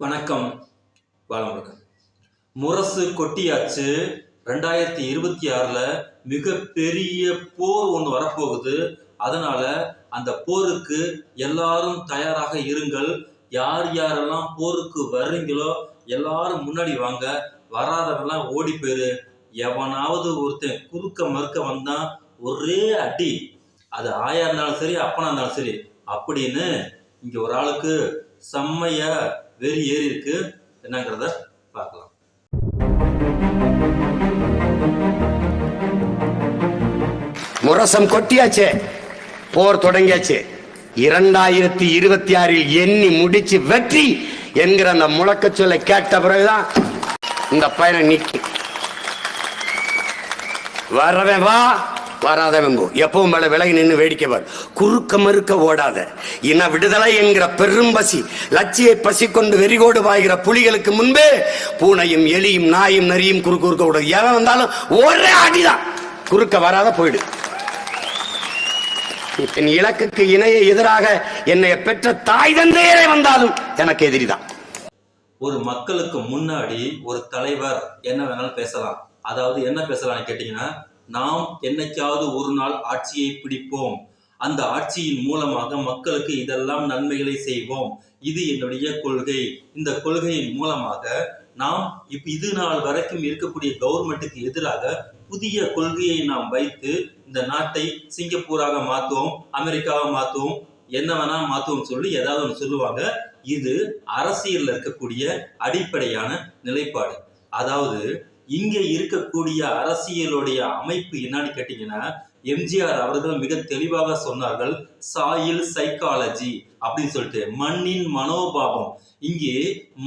வணக்கம். வளமுடன் முரசு கொட்டியாச்சு. ரெண்டாயிரத்தி இருபத்தி ஆறில் மிகப்பெரிய போர் ஒன்று வரப்போகுது. அதனால அந்த போருக்கு எல்லாரும் தயாராக இருங்கள். யார் யாரெல்லாம் போருக்கு வர்றீங்களோ எல்லாரும் முன்னாடி வாங்க. வராதவெல்லாம் ஓடி போயிரு. எவனாவது ஒருத்தன் குறுக்க மறுக்க வந்தான் ஒரே அடி. அது ஆயா இருந்தாலும் சரி அப்பனா இருந்தாலும் சரி. அப்படின்னு இங்கே ஒரு ஆளுக்கு செம்மைய வெறி ஏறி இருக்கு. என்னங்கிறத பார்க்கலாம். முரசம் கொட்டியாச்சே. போர் தொடங்கியாச்சு. இரண்டாயிரத்தி இருபத்தி ஆறில் எண்ணி முடிச்சு வெற்றி என்கிற அந்த முழக்க சொல்லை கேட்ட பிறகுதான் இந்த பயணம் நிக்கி. வரவே வா. வராதவன் போ எப்பவும் மேல விலகி நின்று வேடிக்கை பார். குறுக்க மறுக்க ஓடாத. இன விடுதலை என்கிற பெரும் பசி. லட்சியை பசி கொண்டு வெறிகோடு பாய்கிற புலிகளுக்கு முன்பே பூனையும் எலியும் நாயும் நரியும் குறுக்கு குறுக்க ஓடாது. எவன் வந்தாலும் ஒரே அடிதான். குறுக்க வராத போயிடு. என் இலக்குக்கு இணைய எதிராக என்னை பெற்ற தாய் தந்தையரே வந்தாலும் எனக்கு எதிரிதான். ஒரு மக்களுக்கு முன்னாடி ஒரு தலைவர் என்ன வேணாலும் பேசலாம். அதாவது என்ன பேசலாம்னு கேட்டீங்கன்னா நாம் என்னைக்காவது ஒரு நாள் ஆட்சியை பிடிப்போம். அந்த ஆட்சியின் மூலமாக மக்களுக்கு இதெல்லாம் நன்மைகளை செய்வோம். இது என்னுடைய கொள்கை. இந்த கொள்கையின் மூலமாக நாம் இப்ப இது நாள் வரைக்கும் இருக்கக்கூடிய கவர்மெண்ட்டுக்கு எதிராக புதிய கொள்கையை நாம் வைத்து இந்த நாட்டை சிங்கப்பூராக மாற்றுவோம் அமெரிக்காவை மாற்றுவோம் என்ன வேணா மாற்றுவோம் சொல்லி ஏதாவது ஒன்று சொல்லுவாங்க. இது அரசியலில் இருக்கக்கூடிய அடிப்படையான நிலைப்பாடு. அதாவது இங்கே இருக்கக்கூடிய அரசியலுடைய அமைப்பு என்னன்னு கேட்டீங்கன்னா எம்ஜிஆர் அவர்கள் மிக தெளிவாக சொன்னார்கள் சாயில் சைக்காலஜி அப்படின்னு சொல்லிட்டு மண்ணின் மனோபாவம் இங்கே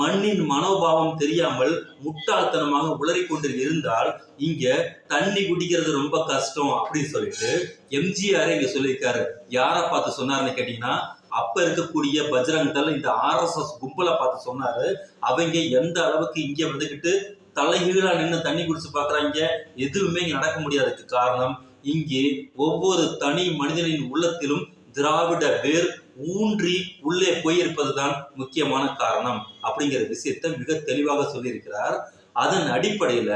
மண்ணின் மனோபாவம் தெரியாமல் முட்டாள்தனமாக உளறி கொண்டு இருந்தால் இங்க தண்ணி குடிக்கிறது ரொம்ப கஷ்டம் அப்படின்னு சொல்லிட்டு எம்ஜிஆர் இங்க சொல்லியிருக்காரு. யாரை பார்த்து சொன்னாருன்னு கேட்டீங்கன்னா அப்ப இருக்கக்கூடிய பஜ்ரங் தல் இந்த ஆர்எஸ்எஸ் கும்பலை பார்த்து சொன்னாரு. அவங்க எந்த அளவுக்கு இங்க வந்துகிட்டு தலைகீழாக நின்று தண்ணி குடிச்சு பார்க்குறாங்க. எதுவுமே இங்கே நடக்க முடியாததுக்கு காரணம் இங்கே ஒவ்வொரு தனி மனிதனின் உள்ளத்திலும் திராவிட வேர் ஊன்றி உள்ளே போயிருப்பதுதான் முக்கியமான காரணம் அப்படிங்கிற விஷயத்தை மிக தெளிவாக சொல்லியிருக்கிறார். அதன் அடிப்படையில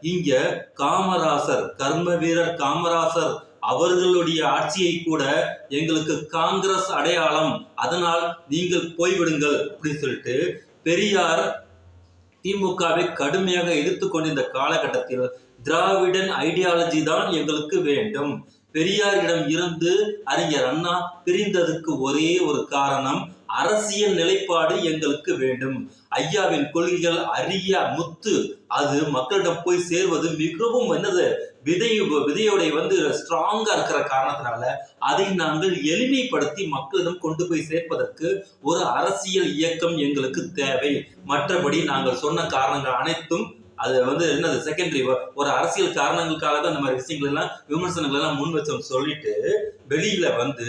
இங்க காமராசர் கர்ம வீரர் காமராசர் அவர்களுடைய ஆட்சியை கூட எங்களுக்கு காங்கிரஸ் அடையாளம். அதனால் நீங்கள் போய்விடுங்கள் அப்படின்னு சொல்லிட்டு பெரியார் திமுகவை கடுமையாக எதிர்த்து கொண்டிருந்த காலகட்டத்தில் திராவிடன் ஐடியாலஜி தான் எங்களுக்கு வேண்டும். பெரியாரிடம் இருந்து அறிஞர் அண்ணா பிரிந்ததுக்கு ஒரே ஒரு காரணம் அரசியல் நிலைப்பாடு எங்களுக்கு வேண்டும். ஐயாவின் கொள்கைகள் அரிய முத்து. அது மக்களிடம் போய் சேர்வது மிகவும் என்னது? விதை விதையோடைய வந்து ஸ்ட்ராங்கா இருக்கிற காரணத்தினால அதை நாங்கள் எளிமைப்படுத்தி மக்களிடம் கொண்டு போய் சேர்ப்பதற்கு ஒரு அரசியல் இயக்கம் எங்களுக்கு தேவை. மற்றபடி நாங்கள் சொன்ன காரணங்கள் அனைத்தும் அது வந்து என்னது செகண்டரி ஒரு அரசியல் காரணங்களுக்காக தான் இந்த மாதிரி விஷயங்கள் எல்லாம் விமர்சனங்கள் எல்லாம் முன் வச்சோம் சொல்லிட்டு வெளியில வந்து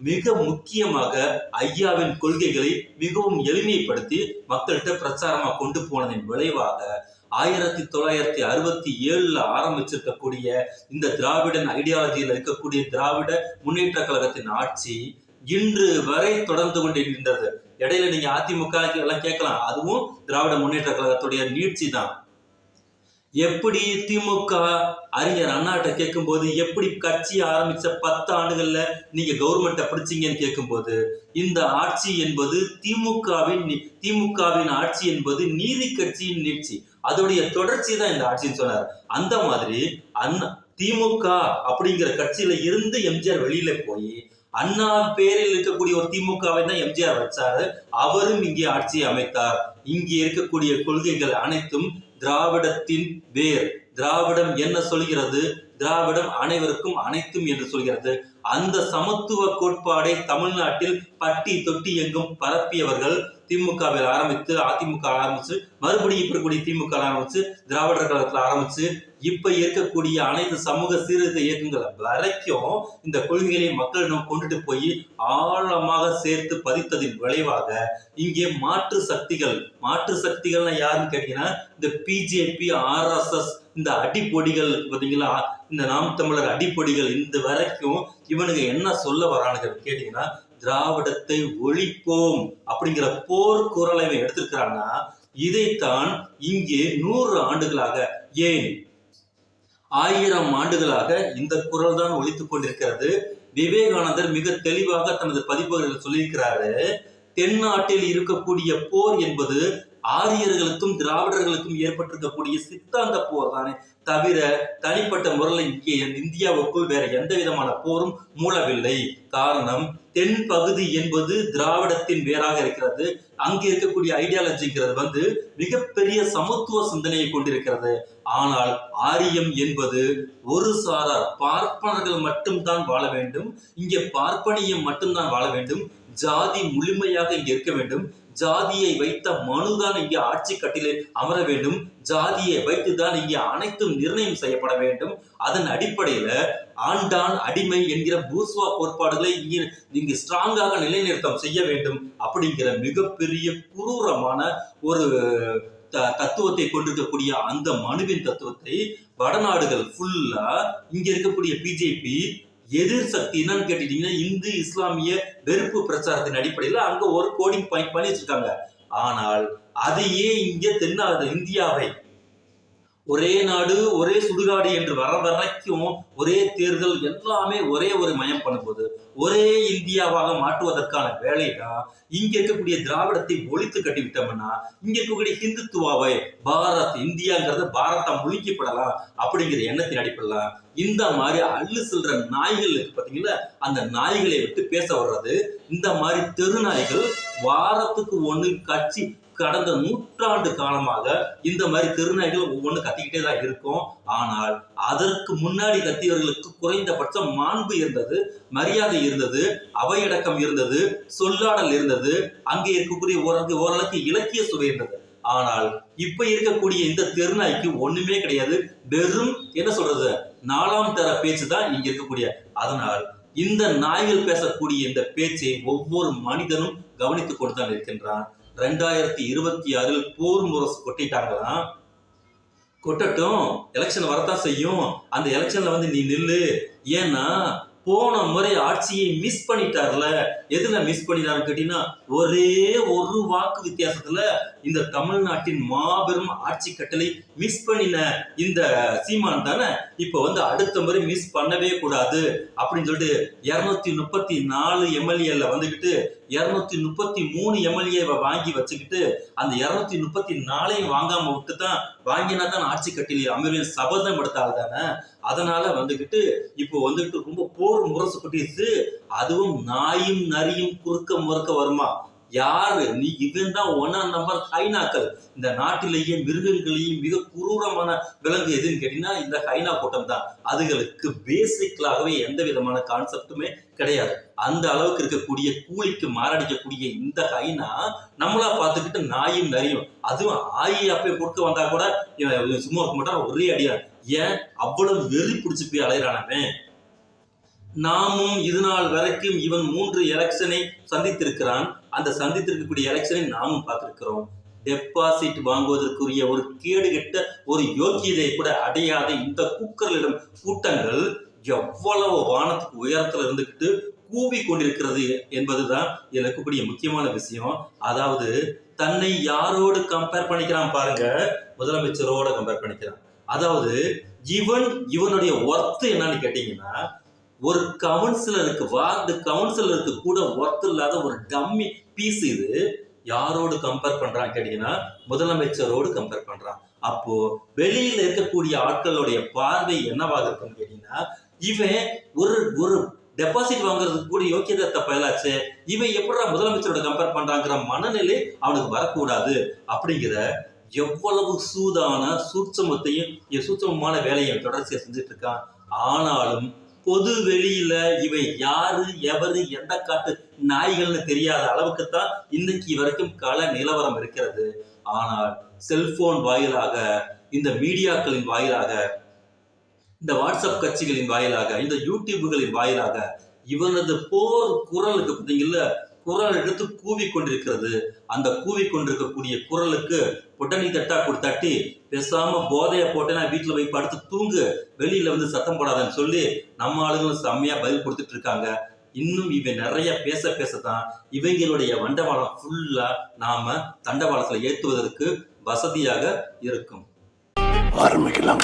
மிக முக்கியமாக ஐயாவின் கொள்கைகளை மிகவும் எளிமைப்படுத்தி மக்கள்கிட்ட பிரச்சாரமா கொண்டு போனதின் விளைவாக ஆயிரத்தி தொள்ளாயிரத்தி அறுபத்தி ஏழுல ஆரம்பிச்சிருக்கக்கூடிய இந்த திராவிடன் ஐடியாலஜியில் இருக்கக்கூடிய திராவிட முன்னேற்ற கழகத்தின் ஆட்சி இன்று வரை தொடர்ந்து கொண்டிருக்கின்றது இடையில நீங்க அதிமுக எல்லாம் கேட்கலாம் அதுவும் திராவிட முன்னேற்ற கழகத்துடைய நீட்சி தான். எப்படி திமுக அறிஞர் அண்ணாட்ட கேட்கும்போது எப்படி கட்சி ஆரம்பிச்ச பத்து ஆண்டுகள்ல நீங்க கவர்மெண்ட்டை பிடிச்சீங்கன்னு கேட்கும்போது இந்த ஆட்சி என்பது திமுகவின் திமுகவின் ஆட்சி என்பது நீதி கட்சியின் நீட்சி. அதோடைய தொடர்ச்சி தான் இந்த ஆட்சின்னு சொன்னார். அந்த மாதிரி அண்ணா திமுக அப்படிங்கிற கட்சியில இருந்து எம்ஜிஆர் வெளியில போய் அண்ணா பேரில் இருக்கக்கூடிய ஒரு திமுகவை தான் எம்ஜிஆர் வச்சாரு. அவரும் இங்கே ஆட்சியை அமைத்தார். இங்கே இருக்கக்கூடிய கொள்கைகள் அனைத்தும் திராவிடத்தின் வேர். திராவிடம் என்ன சொல்கிறது? திராவிடம் அனைவருக்கும் அனைத்தும் என்று சொல்கிறது. அந்த சமத்துவ கோட்பாடை தமிழ்நாட்டில் பட்டி தொட்டி எங்கும் பரப்பியவர்கள் திமுகவில் ஆரம்பித்து அதிமுக ஆரம்பிச்சு மறுபடியும் இப்ப இருக்கக்கூடிய திமுக ஆரம்பிச்சு திராவிடர் கழகத்துல ஆரம்பிச்சு இப்ப இருக்கக்கூடிய அனைத்து சமூக சீர்திருத்த இயக்கங்கள் வரைக்கும் இந்த கொள்கைகளை மக்களிடம் கொண்டுட்டு போய் ஆழமாக சேர்த்து பதித்ததின் விளைவாக இங்கே மாற்று சக்திகள் மாற்று சக்திகள்னா யாருன்னு கேட்டீங்கன்னா இந்த பிஜேபி ஆர்எஸ்எஸ் இந்த அடிப்பொடிகள் பார்த்தீங்களா இந்த நாம் தமிழர் அடிப்பொடிகள் இந்த வரைக்கும் இவனுங்க என்ன சொல்ல வரானுங்க கேட்டீங்கன்னா திராவிடத்தை ஒழிப்போம் அப்படிங்கிற போர் குரலை இவன் எடுத்திருக்கிறான்னா இதைத்தான் இங்கே நூறு ஆண்டுகளாக ஏன்? ஆயிரம் ஆண்டுகளாக இந்த குரல் தான் ஒழித்துக் கொண்டிருக்கிறது. விவேகானந்தர் மிக தெளிவாக தனது பதிப்புகளில் சொல்லியிருக்கிறாரு தென்னாட்டில் இருக்கக்கூடிய போர் என்பது ஆரியர்களுக்கும் திராவிடர்களுக்கும் ஏற்பட்டிருக்கக்கூடிய சித்தாந்த போர் தானே? தவிர தனிப்பட்ட முறையில் இங்கே இந்தியாவுக்குள் வேற எந்த விதமான போரும் மூடவில்லை காரணம் தென் பகுதி என்பது திராவிடத்தின் வேறாக இருக்கிறது. அங்கே இருக்கக்கூடிய ஐடியாலஜிங்கிறது வந்து மிகப்பெரிய சமத்துவ சிந்தனையை கொண்டிருக்கிறது. ஆனால் ஆரியம் என்பது ஒரு சாரார் பார்ப்பனர்கள் மட்டும்தான் வாழ வேண்டும். இங்கே பார்ப்பனியம் மட்டும்தான் வாழ வேண்டும். ஜாதி முழுமையாக இங்க இருக்க வேண்டும். ஜாதியை வைத்த மனுதான் இங்கே ஆட்சி கட்டிலே அமர வேண்டும். ஜாதியை வைத்துதான் இங்கே அனைத்தும் நிர்ணயம் செய்யப்பட வேண்டும். அதன் அடிப்படையில ஆண்டான் அடிமை என்கிற பூஸ்வா கோட்பாடுகளை இங்கே இங்கு ஸ்ட்ராங்காக நிலைநிறுத்தம் செய்ய வேண்டும் அப்படிங்கிற மிகப்பெரிய குரூரமான ஒரு த- தத்துவத்தை கொண்டிருக்கக்கூடிய அந்த மனுவின் தத்துவத்தை வடநாடுகள் ஃபுல்லா இங்க இருக்கக்கூடிய பிஜேபி எதிர் சக்தி என்னன்னு கேட்டுட்டீங்கன்னா இந்து இஸ்லாமிய வெறுப்பு பிரச்சாரத்தின் அடிப்படையில் அங்க ஒரு கோடிங் பாயிண்ட் பண்ணி வச்சிருக்காங்க. ஆனால் அதையே இங்க தென்னாத இந்தியாவை ஒரே நாடு ஒரே சுடுகாடு என்று வர வரைக்கும் ஒரே தேர்தல் எல்லாமே ஒரே ஒரு மயம் பண்ணும்போது ஒரே இந்தியாவாக மாற்றுவதற்கான வேலை தான் இங்க இருக்கக்கூடிய திராவிடத்தை ஒழித்து கட்டிவிட்டோம்னா இங்க இருக்கக்கூடிய ஹிந்துத்துவாவை பாரத் இந்தியாங்கிறத பாரதம் முழுங்கிப்படலாம் அப்படிங்கிற எண்ணத்தின் அடிப்படலாம் இந்த மாதிரி அள்ளு செல்ற நாய்கள் இருக்கு அந்த நாய்களை விட்டு பேச வர்றது இந்த மாதிரி தெரு நாய்கள் வாரத்துக்கு ஒன்று கட்சி கடந்த நூற்றாண்டு காலமாக இந்த மாதிரி தெருநாய்கள் ஒவ்வொன்று கத்திக்கிட்டே தான் இருக்கும். ஆனால் அதற்கு முன்னாடி கத்தியவர்களுக்கு குறைந்தபட்சம் மாண்பு இருந்தது மரியாதை இருந்தது அவையடக்கம் இருந்தது சொல்லாடல் இருந்தது அங்கே இருக்கக்கூடிய ஓரளவுக்கு ஓரளவுக்கு இலக்கிய சுவை இருந்தது. ஆனால் இப்ப இருக்கக்கூடிய இந்த தெருநாய்க்கு ஒண்ணுமே கிடையாது. வெறும் என்ன சொல்றது? நாலாம் தர பேச்சு தான் இங்க இருக்கக்கூடிய. அதனால் இந்த நாய்கள் பேசக்கூடிய இந்த பேச்சை ஒவ்வொரு மனிதனும் கவனித்துக் கொண்டுதான் இருக்கின்றான். ரெண்டாயிரத்தி இருபத்தி ஆறில் போர் முரசு கொட்டிட்டாங்களாம். கொட்டட்டும் எலெக்ஷன் வரத்தான் செய்யும். அந்த எலெக்ஷன்ல வந்து நீ நில்லு. ஏன்னா போன முறை ஆட்சியை மிஸ் பண்ணிட்டார்ல. எதுல மிஸ் பண்ணிட்டாருன்னு கேட்டீங்கன்னா ஒரே ஒரு வாக்கு வித்தியாசத்துல இந்த தமிழ்நாட்டின் மாபெரும் ஆட்சி கட்டளை மிஸ் பண்ணின இந்த சீமான் தானே இப்ப வந்து அடுத்த முறை மிஸ் பண்ணவே கூடாது. அப்படின்னு சொல்லிட்டு இருநூத்தி முப்பத்தி நாலு எம்எல்ஏல வந்துகிட்டு இருநூத்தி முப்பத்தி மூணு எம்எல்ஏவை வாங்கி வச்சுக்கிட்டு அந்த இருநூத்தி முப்பத்தி நாலையும் வாங்காம விட்டு தான் வாங்கினா தான் ஆட்சி கட்டிலே அமர்வில் சபதம் எடுத்தால் தானே? அதனால வந்துகிட்டு இப்போ வந்துகிட்டு ரொம்ப போர் முரசு கொட்டிடுச்சு அதுவும் நாயும் நரியும் குறுக்க முறுக்க வருமா? யாரு? நீ இவன் தான் ஒன்னா நம்பர் ஹைனாக்கள். இந்த நாட்டிலேயே மிருகங்களையும் மிக குரூரமான விலங்கு எதுன்னு கேட்டீங்கன்னா இந்த ஹைனா கூட்டம் தான். அதுகளுக்கு பேசிக்கலாகவே எந்த விதமான கான்செப்டுமே கிடையாது. அந்த அளவுக்கு இருக்கக்கூடிய கூலிக்கு மாரடிக்கக்கூடிய இந்த ஹைனா நம்மளா பார்த்துக்கிட்டு நாயும் நரியும். அதுவும் ஆயி அப்பே கொடுக்க வந்தா கூட சும்மா இருக்க மாட்டான் ஒரே அடியா. ஏன்? அவ்வளவு வெறி பிடிச்சி போய் அலையிறானவன் நாமும் இது நாள் வரைக்கும் இவன் மூன்று எலெக்ஷனை சந்தித்திருக்கிறான். அந்த சந்தித்திருக்கக்கூடிய எலெக்ஷனை நாமும் பார்த்துருக்கிறோம். டெபாசிட் வாங்குவதற்குரிய ஒரு கேடுகெட்ட ஒரு யோக்கியதை கூட அடையாத இந்த குக்கர்களிடம் கூட்டங்கள் எவ்வளவு வானத்துக்கு உயரத்தில் இருந்துக்கிட்டு கூவி கொண்டிருக்கிறது என்பதுதான் இதுல இருக்கக்கூடிய முக்கியமான விஷயம். அதாவது தன்னை யாரோடு கம்பேர் பண்ணிக்கிறான் பாருங்க. முதலமைச்சரோட கம்பேர் பண்ணிக்கிறான். அதாவது இவன் இவனுடைய ஒர்த்து என்னன்னு கேட்டீங்கன்னா ஒரு கவுன்சிலருக்கு வார்டு கவுன்சிலருக்கு கூட ஒர்த் இல்லாத ஒரு டம்மி பீஸ் இது. யாரோடு கம்பேர் பண்றான் கேட்டீங்கன்னா முதலமைச்சரோடு கம்பேர் பண்றான். அப்போ வெளியில இருக்கக்கூடிய ஆட்களுடைய பார்வை என்னவாக இருக்குன்னு கேட்டீங்கன்னா இவன் ஒரு ஒரு டெபாசிட் வாங்குறதுக்கு கூட யோக்கியதை தப்பயலாச்சு இவன் எப்படிடா முதலமைச்சரோட கம்பேர் பண்றாங்கிற மனநிலை அவனுக்கு வரக்கூடாது. அப்படிங்கிற எவ்வளவு சூதான சூட்சமத்தையும் சூட்சமமான வேலையை தொடர்ச்சியாக செஞ்சுட்டு இருக்கான். ஆனாலும் பொது வெளியில இவை யாரு எவரு எந்த காட்டு நாய்கள்னு தெரியாத அளவுக்கு தான் இன்னைக்கு வரைக்கும் கள நிலவரம் இருக்கிறது. ஆனால் செல்போன் வாயிலாக இந்த மீடியாக்களின் வாயிலாக இந்த வாட்ஸ்அப் கட்சிகளின் வாயிலாக இந்த யூடியூபுகளின் வாயிலாக இவனது போர் குரலுக்கு பார்த்தீங்கல்ல குரல் எடுத்து கூவி கொண்டிருக்கிறது அந்த கூவி கொண்டிருக்கக்கூடிய குரலுக்கு புட்டணி தட்டா கொடுத்தாட்டி பேசாம போதைய போட்டேன்னா வீட்டுல போய் படுத்து தூங்கு. வெளியில வந்து சத்தம் போடாதன்னு சொல்லி நம்ம ஆளுங்களும் செம்மையா பதில் கொடுத்துட்டு இருக்காங்க. இன்னும் இவன் நிறைய பேச பேசத்தான். இவங்களுடைய வண்டவாளம் ஃபுல்லா நாம தண்டவாளத்துல ஏற்றுவதற்கு வசதியாக இருக்கும். ஆரம்பிக்கலாம்.